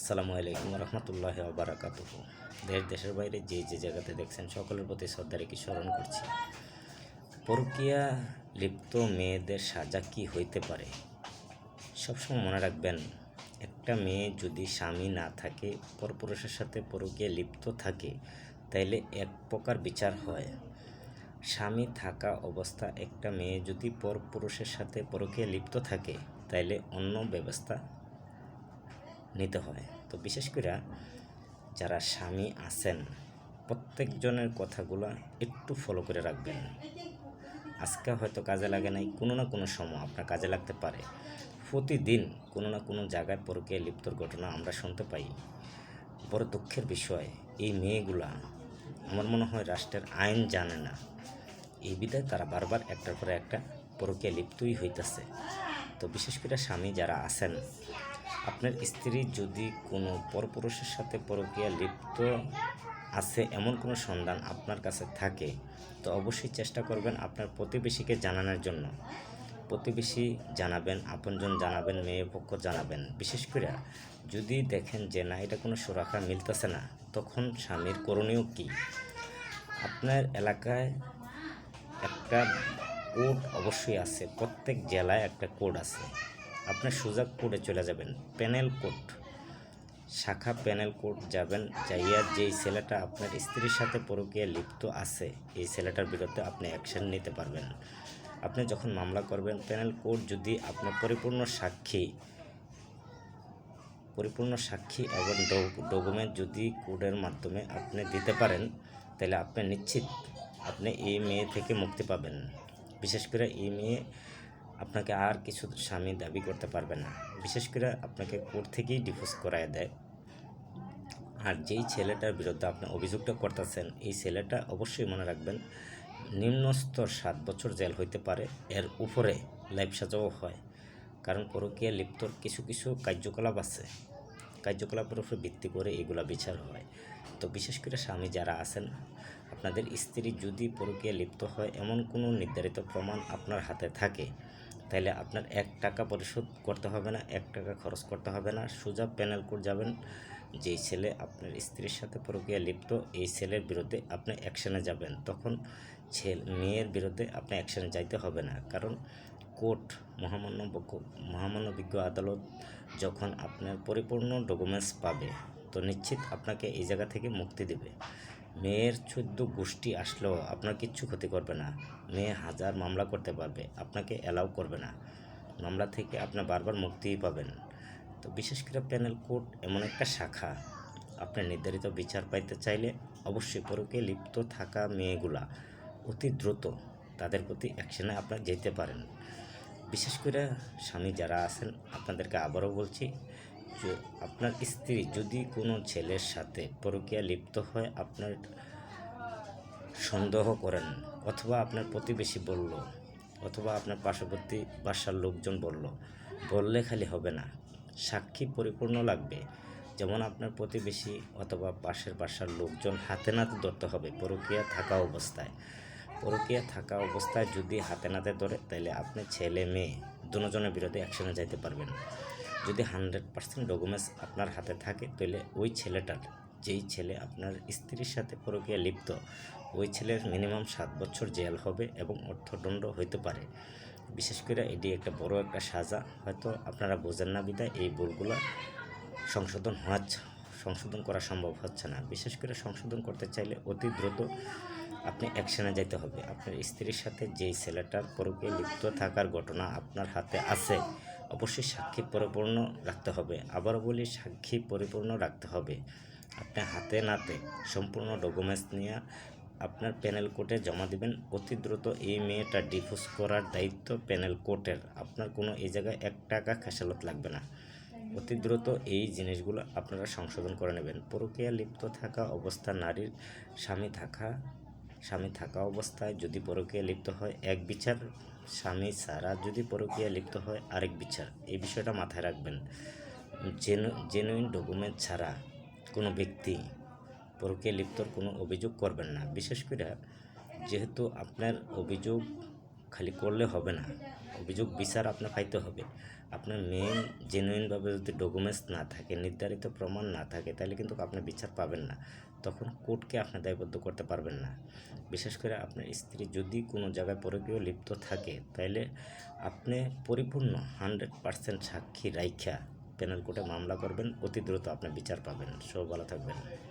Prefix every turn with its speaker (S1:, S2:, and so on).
S1: আসসালামু আলাইকুম রহমতুল্লাহ বারাকাত দেশ, দেশের বাইরে যে যে জায়গাতে দেখছেন, সকলের প্রতি শ্রদ্ধা রেখে স্মরণ করছি। পরকিয়া লিপ্ত মেয়েদের সাজা কি হইতে পারে? সবসময় মনে রাখবেন, একটা মেয়ে যদি স্বামী না থাকে, পরপুরুষের সাথে পরকিয়া লিপ্ত থাকে, তাইলে এক প্রকার বিচার হয়। স্বামী থাকা অবস্থা, একটা মেয়ে যদি পরপুরুষের সাথে পরকিয়া লিপ্ত থাকে, তাইলে অন্য ব্যবস্থা নিতে হয়। তো বিশেষ করে যারা স্বামী আছেন, প্রত্যেকজনের কথাগুলো একটু ফলো করে রাখবেন। আজকে হয়তো কাজে লাগে নাই, কোনো না কোনো সময় আপনার কাজে লাগতে পারে। প্রতিদিন কোনো না কোনো জায়গায় পরকে লিপ্তর ঘটনা আমরা শুনতে পাই। বড় দুঃখের বিষয়, এই মেয়েগুলা আমার মনে হয় রাষ্ট্রের আইন জানে না। এই বিধায় তারা বারবার একটার পরে একটা পরকে লিপ্তই হইতেছে। তো বিশেষ করে স্বামী যারা আছেন আপনার স্ত্রী যদি কোনো পরপুরুষের সাথে পরকীয়া লিপ্ত আছে, এমন কোনো সন্ধান আপনার কাছে থাকে, তো অবশ্যই চেষ্টা করবেন আপনার প্রতিবেশীকে জানানোর জন্য। প্রতিবেশী জানাবেন, আপনজন জানাবেন মেয়ে পক্ষ জানাবেন। বিশেষ করে যদি দেখেন যে, না, এটা কোনো সুরাখা, মিলতেছে না, তখন স্বামীর করণীয় কী? আপনার এলাকায় একটা কোড অবশ্যই আছে, প্রত্যেক জেলায় একটা কোড আছে। আপনার সুযোগ কোডে চলে যাবেন। প্যানেল কোড শাখা প্যানেল কোড যাবেন। যাইয়া যেই ছেলেটা আপনার স্ত্রীর সাথে পরকীয়া লিপ্ত আছে, এই ছেলেটার বিরুদ্ধে আপনি অ্যাকশন নিতে পারবেন। আপনি যখন মামলা করবেন প্যানেল কোড যদি আপনার পরিপূর্ণ সাক্ষী পরিপূর্ণ সাক্ষী এবং ডকুমেন্ট যদি কোডের মাধ্যমে আপনি দিতে পারেন, তাহলে আপনি নিশ্চিত আপনি এই মেয়ে থেকে মুক্তি পাবেন। বিশেষ করে এই মেয়ে আপনাকে আর কিছু স্বামী দাবি করতে পারবে না। বিশেষ করে আপনাকে কোর্ট থেকেই ডিভোর্স করায় দেয়। আর যেই ছেলেটার বিরুদ্ধে আপনি অভিযোগটা করতেছেন, এই ছেলেটা অবশ্যই মনে রাখবেন নিম্নস্তর সাত বছর জেল হইতে পারে, এর উপরে লাইফ সাজাও হয়। কারণ পরকীয়া লিপ্তর কিছু কিছু কার্যকলাপ আছে। কার্যকলাপের উপরে ভিত্তি করে এগুলা বিচার হয়। তো বিশেষ করে স্বামী যারা আছেন, আপনাদের স্ত্রী যদি পরকীয়া লিপ্ত হয়, এমন কোনো নির্ধারিত প্রমাণ আপনার হাতে থাকে তাহলে আপনার এক টাকা পরিশোধ করতে হবে না, এক টাকা খরচ করতে হবে না। সোজা প্যানেল কোর্ট যাবেন, যেই ছেলে আপনার স্ত্রীর সাথে প্রক্রিয়া লিপ্ত, এই ছেলের বিরুদ্ধে আপনি অ্যাকশানে যাবেন। তখন ছেলে, মেয়ের বিরুদ্ধে আপনি অ্যাকশানে যাইতে হবে না। কারণ কোর্ট, মহামান্য মহামান্য বিজ্ঞ আদালত যখন আপনার পরিপূর্ণ ডকুমেন্টস পাবে, তো নিশ্চিত আপনাকে এই জায়গা থেকে মুক্তি দেবে। মেয়ের চোদ্দ গোষ্ঠী আসলেও আপনার কিচ্ছু ক্ষতি করবে না। মেয়ে হাজার মামলা করতে পারবে, আপনাকে অ্যালাউ করবে না। মামলা থেকে আপনি বারবার মুক্তিই পাবেন। তো বিশেষ করে প্যানেল কোর্ট এমন একটা শাখা, আপনি নির্ধারিত বিচার পাইতে চাইলে অবশ্যই পরকে লিপ্ত থাকা মেয়েগুলা অতি দ্রুত তাদের প্রতি অ্যাকশনে আপনার যেতে পারেন। বিশেষ করে স্বামী যারা আছেন, আপনাদেরকে আবারও বলছি আপনার স্ত্রী যদি কোনো ছেলের সাথে পরকীয়া লিপ্ত হয়, আপনার সন্দেহ করেন, অথবা আপনার প্রতিবেশী বলল, অথবা আপনার পার্শ্ববর্তী বাসার লোকজন বলল, বললে খালি হবে না। সাক্ষী পরিপূর্ণ লাগবে। যেমন আপনার প্রতিবেশী অথবা পাশের বাসার লোকজন হাতে নাতে ধরতে হবে, পরকীয়া থাকা অবস্থায়। পরকীয়া থাকা অবস্থায় যদি হাতে নাতে ধরে, তাহলে আপনি ছেলে, মেয়ে, দুজনের বিরুদ্ধে অ্যাকশনে যাইতে পারবেন। যদি হান্ড্রেড পার্সেন্ট ডকুমেন্টস আপনার হাতে থাকে, তাহলে ওই ছেলেটার, যেই ছেলে আপনার স্ত্রীর সাথে পরকীয়া লিপ্ত, ওই ছেলের মিনিমাম সাত বছর জেল হবে এবং অর্থদণ্ড হইতে পারে। বিশেষ করে এটি একটা বড় একটা সাজা। হয়তো আপনারা বোঝেন না বিদায় এই ভুলগুলো সংশোধন হচ্ছে সংশোধন করা সম্ভব হচ্ছে না। বিশেষ করে সংশোধন করতে চাইলে অতি দ্রুত আপনি অ্যাকশনে যেতে হবে। আপনার স্ত্রীর সাথে যেই ছেলেটার পরকে লিপ্ত থাকার ঘটনা আপনার হাতে আছে অবশ্যই সাক্ষী পরিপূর্ণ রাখতে হবে। আবার বলি, সাক্ষী পরিপূর্ণ রাখতে হবে। আপনি হাতে নাতে সম্পূর্ণ ডকুমেন্টস নিয়ে আপনার প্যানেল কোর্টে জমা দিবেন। অতি দ্রুত এই মেয়েটা ডিভোর্স করার দায়িত্ব প্যানেল কোর্টের আপনার কোনো এই জায়গায় এক টাকা খেসালত লাগবে না। অতি দ্রুত এই জিনিসগুলো আপনারা সংশোধন করে নেবেন। পরকীয়া লিপ্ত থাকা অবস্থা, নারীর স্বামী থাকা স্বামী থাকা অবস্থায় যদি পরকীয়া লিপ্ত হয়, এক বিচার স্বামী সারা যদি পরকীয়া লিপ্ত হয়, আরেক বিচার। এই বিষয়টা মাথায় রাখবেন। জেনু, জেনুইন ডকুমেন্ট ছাড়া কোনো ব্যক্তি পরকীয়া লিপ্তর কোনো অভিযোগ করবেন না। বিশেষ করে যেহেতু আপনার অভিযোগ খালি করলে হবে না। অভিযোগ, বিচার আপনার পাইতে হবে। আপনার মেন জেনুইনভাবে যদি ডকুমেন্টস না থাকে, নির্ধারিত প্রমাণ না থাকে, তাহলে কিন্তু আপনি বিচার পাবেন না। তখন কোর্টকে আপনি দায়বদ্ধ করতে পারবেন না। বিশেষ করে আপনার স্ত্রী যদি কোনো জায়গায় পরকীয় লিপ্ত থাকে, তাহলে আপনি পরিপূর্ণ হান্ড্রেড পার্সেন্ট সাক্ষী রাইখা প্যানেল কোর্টে মামলা করবেন। অতি দ্রুত আপনি বিচার পাবেন। সব ভালো থাকবেন।